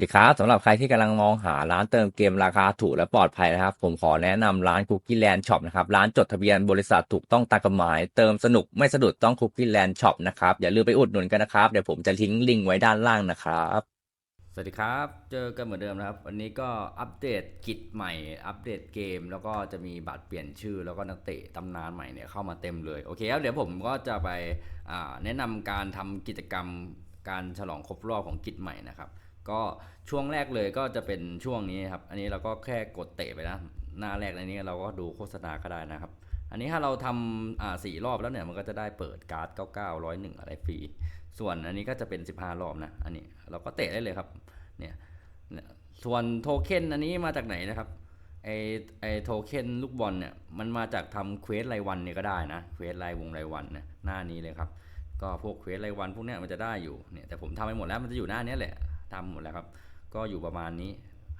สวัสดีครับสำหรับใครที่กำลังมองหาร้านเติมเกมราคาถูกและปลอดภัยนะครับ ผมขอแนะนำร้าน Cookie Land Shop นะครับ ร้านจดทะเบียนบริษัทถูกต้องตามกฎหมาย เติมสนุกไม่สะดุดต้อง Cookie Land Shop นะครับ อย่าลืมไปอุดหนุนกันนะครับ เดี๋ยวผมจะทิ้งลิงก์ไว้ด้านล่างนะครับ สวัสดีครับ เจอกันเหมือนเดิมนะครับ วันนี้ก็อัปเดตกิจใหม่ อัปเดตเกม แล้วก็จะมีบัตรเปลี่ยนชื่อ แล้วก็นักเตะตำนานใหม่เนี่ยเข้ามาเต็มเลยโอเคครับเดี๋ยวผมก็จะไปแนะนำการทำกิจกรรมการฉลองครบรอบของกิจใหม่นะครับ ก็ช่วงแรกเลยก็จะเป็นช่วงนี้ครับ อันนี้เราก็แค่กดเตะไปนะ หน้าแรกในนี้เราก็ดูโฆษณาก็ได้นะครับ อันนี้ถ้าเราทำอ่าสี่รอบแล้วเนี่ยมันก็จะได้เปิดการ์ด99 101อะไรฟรี ส่วนอันนี้ก็จะเป็น15รอบนะ อันนี้เราก็เตะได้เลยครับเนี่ยเนี่ย ส่วนโทเค็นอันนี้มาจากไหนนะครับ ไอไอโทเค็นลูกบอลเนี่ยมันมาจากทำเควสรายวันเนี่ยก็ได้นะ เควสรายวงรายวันนะหน้านี้เลยครับ ก็พวกเควสรายวันพวกเนี้ยมันจะได้อยู่ เนี่ยแต่ผมทำไปหมดแล้วมันจะอยู่หน้านี้แหละ ทำหมดแล้วครับ ก็อยู่ประมาณนี้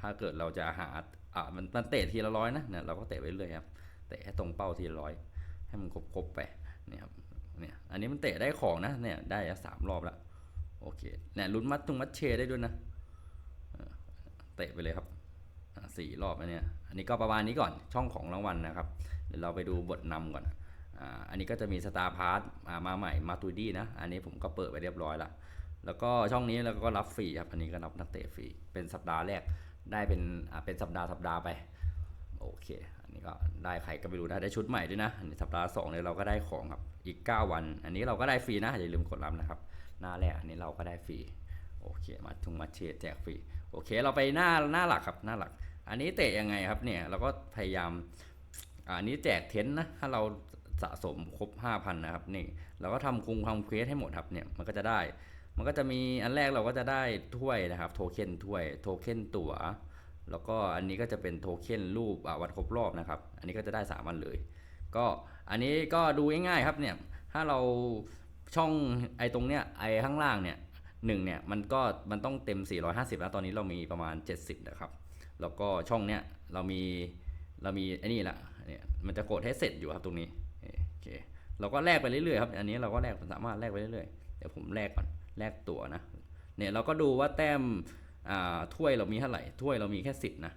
ถ้าเกิดเราจะหาอ่ามันมันเตะทีละร้อยนะเนี่ยเราก็เตะไปเรื่อยครับเตะให้ตรงเป้าทีละร้อยให้มันครบๆไปเนี่ยครับเนี่ยอันนี้มันเตะได้ของนะเนี่ยได้แล้วสามรอบแล้วโอเคเนี่ยลุ้นมัดตุงมัดเชได้ด้วยนะเตะไปเลยครับสี่รอบอันเนี้ยอันนี้ก็ประมาณนี้ก่อนช่องของรางวัลนะครับ เดี๋ยวเราไปดูบทนำก่อนอ่าอันนี้ก็จะมีสตาร์พาร์ทมาใหม่มาตูดี้นะ อันนี้ผมก็เปิดไปเรียบร้อยละ แล้วก็ช่องนี้เราก็รับฟรีครับ อันนี้ก็รับนักเตะฟรี เป็นสัปดาห์แรก ได้เป็นอ่าเป็นสัปดาห์สัปดาห์ไป โอเค อันนี้ก็ได้ใครก็ไม่รู้ได้ได้ชุดใหม่ด้วยนะ อันนี้สัปดาห์สองเนี่ยเราก็ได้ของครับ อีก 9 วัน อันนี้เราก็ได้ฟรีนะ อย่าลืมกดรับนะครับ หน้าแรกอันนี้เราก็ได้ฟรี โอเค มาทุงมาเชดแจกฟรี โอเค เราไปหน้าหน้าหลักครับ หน้าหลัก อันนี้เตะยังไงครับเนี่ย เราก็พยายาม อันนี้แจกเทนนะ ถ้าเราสะสมครบ 5,000 นะครับ นี่ เราก็ทำคุงทำเควสให้หมดครับ เนี่ย มันก็จะได้ มันก็จะมีอันแรกเราก็จะได้ถ้วยนะครับโทเค็นถ้วยโทเค็นตั๋วแล้วก็อันนี้ก็จะเป็นโทเค็นรูปวันครบรอบนะครับ อันนี้ก็จะได้3อันเลย ก็อันนี้ก็ดูง่ายๆครับเนี่ยถ้าเราช่องไอ้ตรงเนี้ยไอ้ข้างล่างเนี่ยหนึ่งเนี่ยมันก็มันต้องเต็ม 450 แล้วตอนนี้เรามีประมาณ 70 นะครับ แล้วก็ช่องเนี้ยเรามีเรามีไอ้นี่แหละเนี่ยมันจะกดให้เสร็จอยู่ครับตรงนี้โอเคเราก็แลกไปเรื่อยๆครับ อันนี้เราก็แลกสามารถแลกไปเรื่อยๆเดี๋ยวผมแลกก่อน แลกตั๋วนะเนี่ยเราก็ดูว่าแต้มถ้วยเรามีเท่าไหร่ถ้วยเรามีแค่10นะ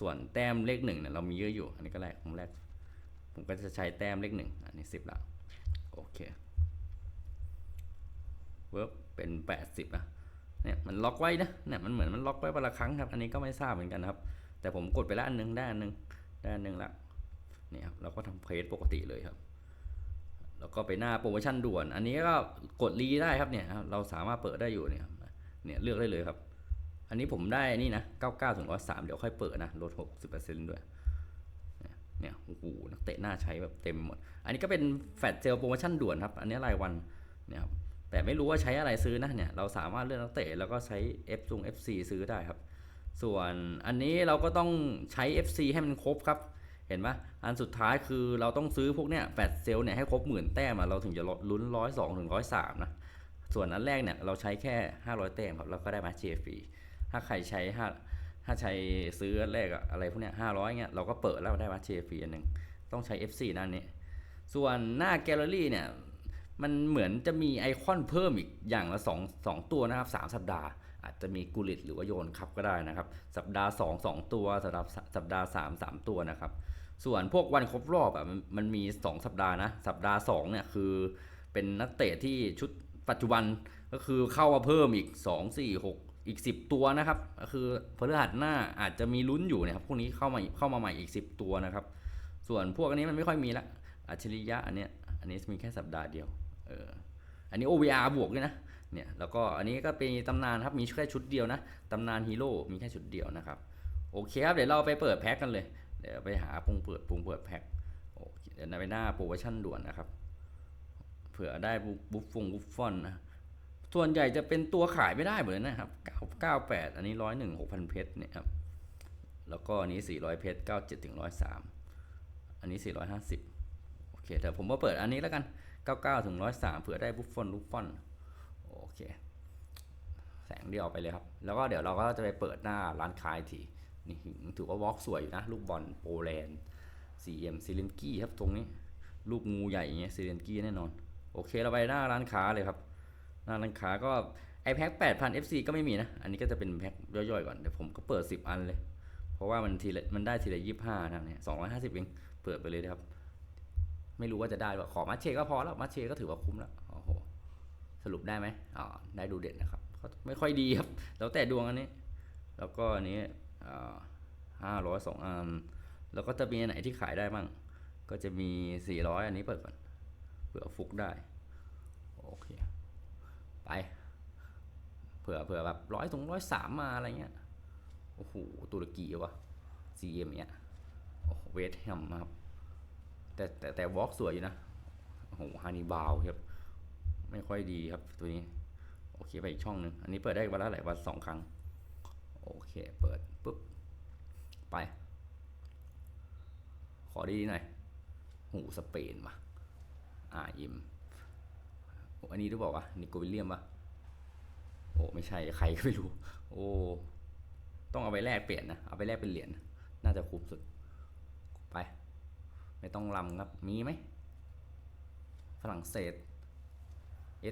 ส่วนแต้มเลขหนึ่งเนี่ยเรามีเยอะอยู่ อันนี้ก็แลกผมแลกผมก็จะใช้แต้มเลขหนึ่งอันนี้10ละโอเคเวิร์บเป็น 80นะเนี่ยมันล็อกไว้นะเนี่ยมันเหมือนมันล็อกไว้วันละครั้งครับ อันนี้ก็ไม่ทราบเหมือนกันครับ แต่ผมกดไปแล้วอันหนึงได้อันหนึงได้อันหนึงละเนี่ยครับเราก็ทำเพจปกติเลยครับ แล้วก็ไปหน้าโปรโมชั่นด่วน อันนี้ก็กดรีได้ครับเนี่ยเราสามารถเปิดได้อยู่เนี่ยเนี่ยเลือกได้เลยครับ อันนี้ผมได้นี่นะ99ถึง103 เดี๋ยวค่อยเปิดนะลด60%ด้วยเนี่ยโอ้โหนักเตะหน้าใช้แบบเต็มหมด อันนี้ก็เป็นแฟลชเซลโปรโมชั่นด่วนครับ อันนี้รายวันเนี่ยครับแต่ไม่รู้ว่าใช้อะไรซื้อนะเนี่ยเราสามารถเลือกนักเตะแล้วก็ใช้ F จง FC ซื้อได้ครับ ส่วนอันนี้เราก็ต้องใช้ FC ให้มันครบครับ ห็นไหมอันสุดท้ายคือเราต้องซื้อพวกเนี้ยแฟดเซลเนี่ยให้ครบหมื่นแต้มเราถึงจะลุ้นร้อยสองถึงร้อยสามนะ ส่วนอันแรกเนี่ยเราใช้แค่ 500 แต้มครับเราก็ได้มาเชฟรีถ้าใครใช้ห้าถ้าใช้ซื้ออันแรกอะอะไรพวกเนี้ยห้าร้อยเงี้ยเราก็เปิดแล้วได้มาเชฟรีอันหนึ่งต้องใช้ FC นั่นนี้ส่วนหน้าแกลเลอรี่เนี่ยมันเหมือนจะมีไอคอนเพิ่มอีกอย่างละ2 2ตัวนะครับ3สัปดาห์ อาจจะมีกุลิตหรือว่าโยนครับก็ได้นะครับ สัปดาห์ 2 2 ตัวสัปดาห์สัปดาห์ 3 3 ตัวนะครับ ส่วนพวกวันครบรอบอะมันมี 2 สัปดาห์นะ สัปดาห์2เนี่ยคือเป็นนักเตะที่ชุดปัจจุบันก็คือเข้ามาเพิ่มอีก 2 4 6 อีก 10 ตัวนะครับ ก็คือพฤหัสหน้าอาจจะมีลุ้นอยู่นะครับพวกนี้เข้ามาเข้ามาใหม่อีก 10 ตัวนะครับ ส่วนพวกอันนี้มันไม่ค่อยมีละอัจฉริยะอันเนี้ยอันนี้มีแค่สัปดาห์เดียวเอออันนี้ OVR บวกด้วยนะเนี่ยแล้วก็อันนี้ก็เป็นตำนานครับมีแค่ชุดเดียวนะตำนานฮีโร่มีแค่ชุดเดียวนะครับโอเคครับเดี๋ยวเราไปเปิดแพ็คกันเลย เดี๋ยวไปหาปุ่งเปิดปุ่งเปิดแพ็คโอเคเดี๋ยวไปหน้าโปรโมชั่นด่วนนะครับ เผื่อได้บุฟฟงบุฟฟอนนะส่วนใหญ่จะเป็นตัวขายไม่ได้หมดเลยนะครับ 9 98 อันนี้ 101 6,000 เพชรเนี่ยครับ แล้วก็อันนี้ 400 เพชร 97ถึง103 อันนี้ 450 โอเคแต่ผมมาเปิดอันนี้แล้วกัน 99ถึง103 เผื่อได้บุฟฟอนบุฟฟอน โอเค แสงเดียวไปเลยครับ แล้วก็เดี๋ยวเราก็จะไปเปิดหน้าร้านค้าอีที นี่ถือว่าวอล์กสวยอยู่นะ ลูกบอลโปแลนด์ CM ซิลินกี้ครับตรงนี้ ลูกงูใหญ่อย่างเงี้ยซิลินกี้แน่นอน โอเคเราไปหน้าร้านค้าเลยครับ หน้าร้านค้าก็ไอแพ็ค8,000 FC ก็ไม่มีนะ อันนี้ก็จะเป็นแพ็คย่อยๆก่อน เดี๋ยวผมก็เปิด 10 อันเลย เพราะว่ามันทีละมันได้ทีละ25นะครับเนี่ย250เอง เปิดไปเลยนะครับ ไม่รู้ว่าจะได้หรือเปล่าขอมัดเชก็พอแล้วมัดเชก็ถือว่าคุ้มแล้วโอ้โหสรุปได้ไหมอ๋อได้ดูเด่นนะครับ ไม่ค่อยดีครับ แล้วแต่ดวงอันนี้ แล้วก็อันนี้ ห้าร้อยสองอันแล้วก็จะมีอันไหนที่ขายได้บ้าง ก็จะมีสี่ร้อยอันนี้เปิดก่อนเผื่อฟุกได้ โอเค ไป เผื่อเผื่อแบบร้อยถึงร้อยสามมาอะไรเงี้ย โอ้โห ตุรกีวะ CM เนี้ย โอ้โห เวทแฮมครับ แต่แต่แต่วอล์กสวยอยู่นะ โอ้โห ฮานิบาลครับ ไม่ค่อยดีครับตัวนี้ โอเค ไปอีกช่องหนึ่งอันนี้เปิดได้วันละหลายวันสองครั้ง โอเคเปิดปุ๊บไป ขอดีหน่อยหูสเปนว่ะอ่าอิมอันนี้รือเปล่าวะนิโกวิลเลียมปะโอ้ไม่ใช่ใครก็ไม่รู้ โอ้ต้องเอาไปแลกเปลี่ยนนะเอาไปแลกเป็นเหรียญน,น่าจะคุ้มสุดไป ไม่ต้องลำครับมีไหมฝรั่งเศส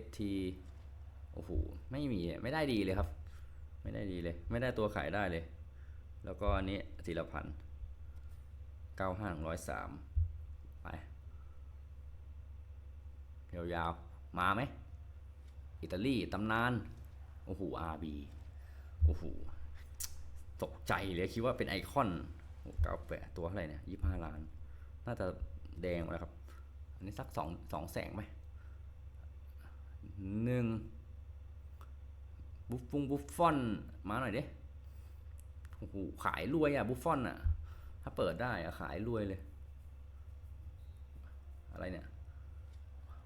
ST โอ้โหไม่มีไม่ได้ดีเลยครับ ไม่ได้ดีเลย ไม่ได้ตัวขายได้เลย แล้วก็อันนี้ทีลพันเก้าห้าร้อยสามไปยาวๆ มาไหม อิตาลีตำนาน โอ้โห RB โอ้โหตกใจเลยคิดว่าเป็นไอคอนเก้าแปดตัวเท่าไหร่เนี่ยยี่ห้าล้าน น่าจะแดงแล้วครับ อันนี้สักสองสองแสงไหมหนึ่ง บุฟฟงบุฟฟอนมาหน่อยดิโอ้โหขายรวยอะบุฟฟอนอะ ถ้าเปิดได้อะขายรวยเลย อะไรเนี่ย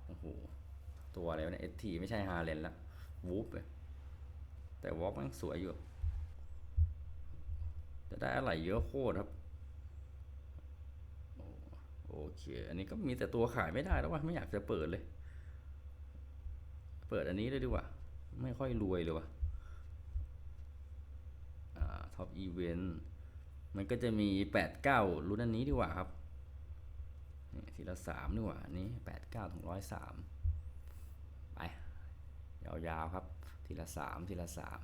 โอ้โหตัวอะไรเนี่ยเอทีไม่ใช่ฮาเลนละวูฟเลยแต่วอล์กมันสวยอยู่ จะได้อะไรเยอะโคตรครับโอเค อันนี้ก็มีแต่ตัวขายไม่ได้แล้ววะไม่อยากจะเปิดเลย เปิดอันนี้เลยดีกว่า ไม่ค่อยรวยเลยว่ะอ่า ท็อปอีเวนต์มันก็จะมีแปดเก้ารุ่นอันนี้ดีกว่าครับนี่ทีละสามดีกว่าอันนี้แปดเก้าถึงร้อยสามไป ยาวๆครับ ทีละสามทีละสาม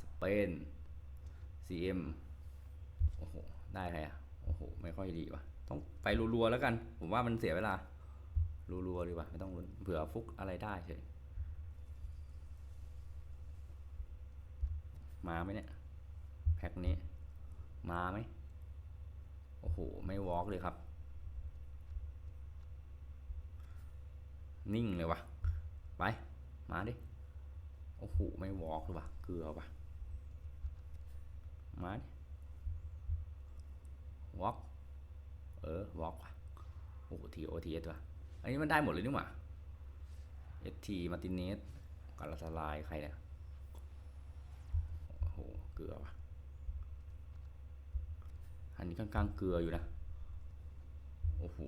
สเปน CM โอ้โห ได้อะไรอะ โอ้โห ไม่ค่อยดีว่ะ ต้องไปรัวๆแล้วกัน ผมว่ามันเสียเวลา รัวๆดีกว่า ไม่ต้องเผื่อฟุกอะไรได้เฉย มาไหมเนี่ย แพ็คนี้ มาไหมโอ้โห ไม่วอล์กเลยครับ นิ่งเลยวะไป มาดิ โอ้โห ไม่วอล์กเลยว่ะเกลือวะมาดิวอล์กเออวอล์กว่ะโอ้โหทีโอทีเอสว่ะอันนี้มันได้หมดเลยนี่หว่าเอสทีมาตินเนสกาลาตาลายใครเนี่ย โหเกลือว่ะอันนี้กลางๆเกลืออยู่นะ โอ้โห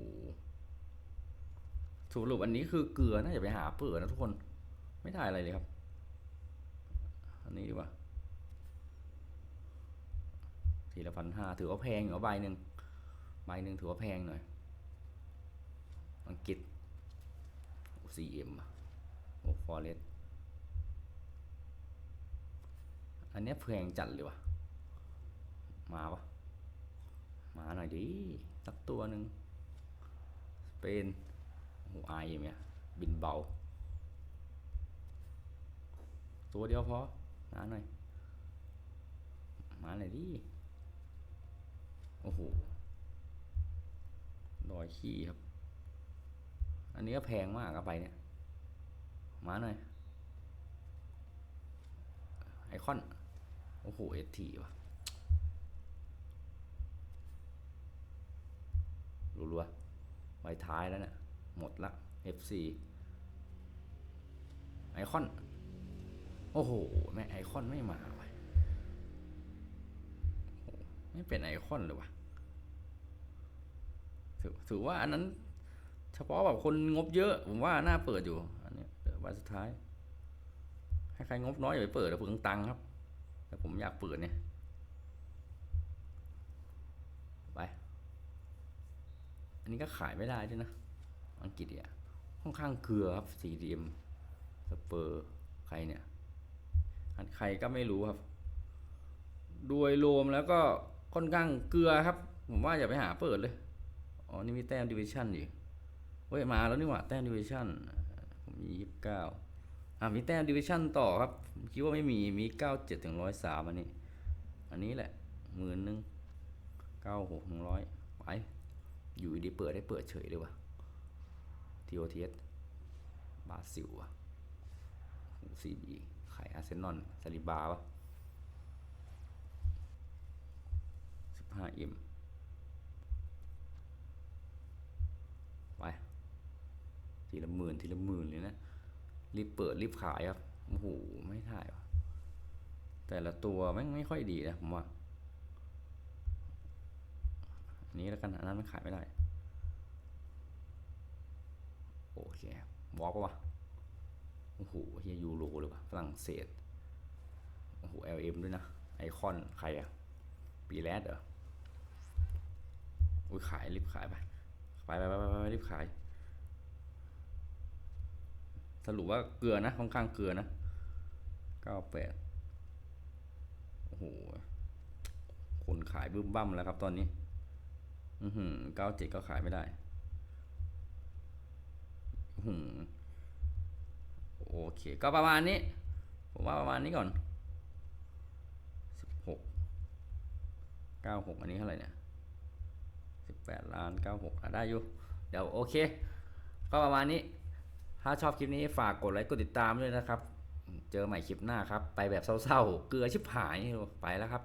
สรุปอันนี้คือเกลือน่าจะไปหาเปิดนะทุกคน ไม่ได้อะไรเลยครับ อันนี้ดีกว่าทีละพันห้าถือว่าแพงอยู่ใบหนึ่งใบหนึ่งถือว่าแพงหน่อย อังกฤษโอ้ซีเอ็มอะโอ้ฟอเรส อันนี้แพงจัดเลยวะมาปะมาหน่อยดิสักตัวหนึ่งสเปนโอ้โหไออย่างเงี้ยบินเบา ตัวเดียวพอมาหน่อย มาหน่อยดิโอ้โหรอยขี้ครับ อันนี้ก็แพงมากอาไปเนี่ย มาหน่อย ไอคอน โอ้โหเอทีว่ะรัวๆใบท้ายแล้วเนี่ยหมดละ FC ไอคอน โอ้โห แม่ไอคอนไม่มาว่ะไม่เป็นไอคอนเลยว่ะถือถือว่าอันนั้น เฉพาะแบบคนงบเยอะ ผมว่าหน่าเปิดอยู่ อันนี้ววันสุดท้าย ให้ใครงบน้อยอย่าไปเปิดเดี๋ยวเปลืองตังค์ครับ แต่ผมอยากเปิดเนี่ย ไป อันนี้ก็ขายไม่ได้ด้วยนะ อังกฤษอะค่อนข้างเกลือครับสีดีมสเปอร์ใครเนี่ยอันใครก็ไม่รู้ครับ โดยรวมแล้วก็ค่อนข้างเกลือครับ ผมว่าอย่าไปหาเปิดเลย อ๋อ นี่มีแต้มดิวิชั่นอยู่เว้ย มาแล้วนี่หว่า แต้มดิวิชั่นผมยี่สิบเก้า อะมีแต้มดิวิชั่นต่อครับ คิดว่าไม่มีมีเก้าเจ็ดถึงร้อยสามอันนี้ อันนี้แหละหมื่นหนึ่งเก้าหกถึงร้อยไป อยู่ดีเปิดได้เปิดเฉยเลยว่ะ TOTS บาซิลวะซีบีขายอาร์เซนอลซาลิบาวะสิบห้าเอ็มไป ทีละหมื่นทีละหมื่นเลยนะ รีบเปิดรีบขายครับโอ้โหไม่ถ่ายวะแต่ละตัวแม่งไม่ค่อยดีนะผมว่าอันนี้แล้วกันอันนั้นมันขายไม่ได้ โอเควอล์กวะโอ้โหเฮียยูโรเลยว่ะฝรั่งเศสโอ้โห LM ด้วยนะ ไอคอนใครอะปีแรดเหรออุ้ยขายรีบขายไปไปไปไปไปไปรีบขาย สรุปว่าเกลือนะค่อนข้างเกลือนะ98โอ้โหคนขายบึ้มบั้มแล้วครับตอนนี้ อือหือ97ก็ขายไม่ได้หือโอเค ก็ประมาณนี้ ผมว่าประมาณนี้ก่อนสิบหกเก้าหกอันนี้เท่าไหร่เนี่ยสิบแปดล้านเก้าหกได้อยู่ เดี๋ยวโอเค ก็ประมาณนี้ ถ้าชอบคลิปนี้ฝากกดไลค์กดติดตามด้วยนะครับ เจอใหม่คลิปหน้าครับ ไปแบบเศร้าๆ เกลือชิบหาย ไปแล้วครับ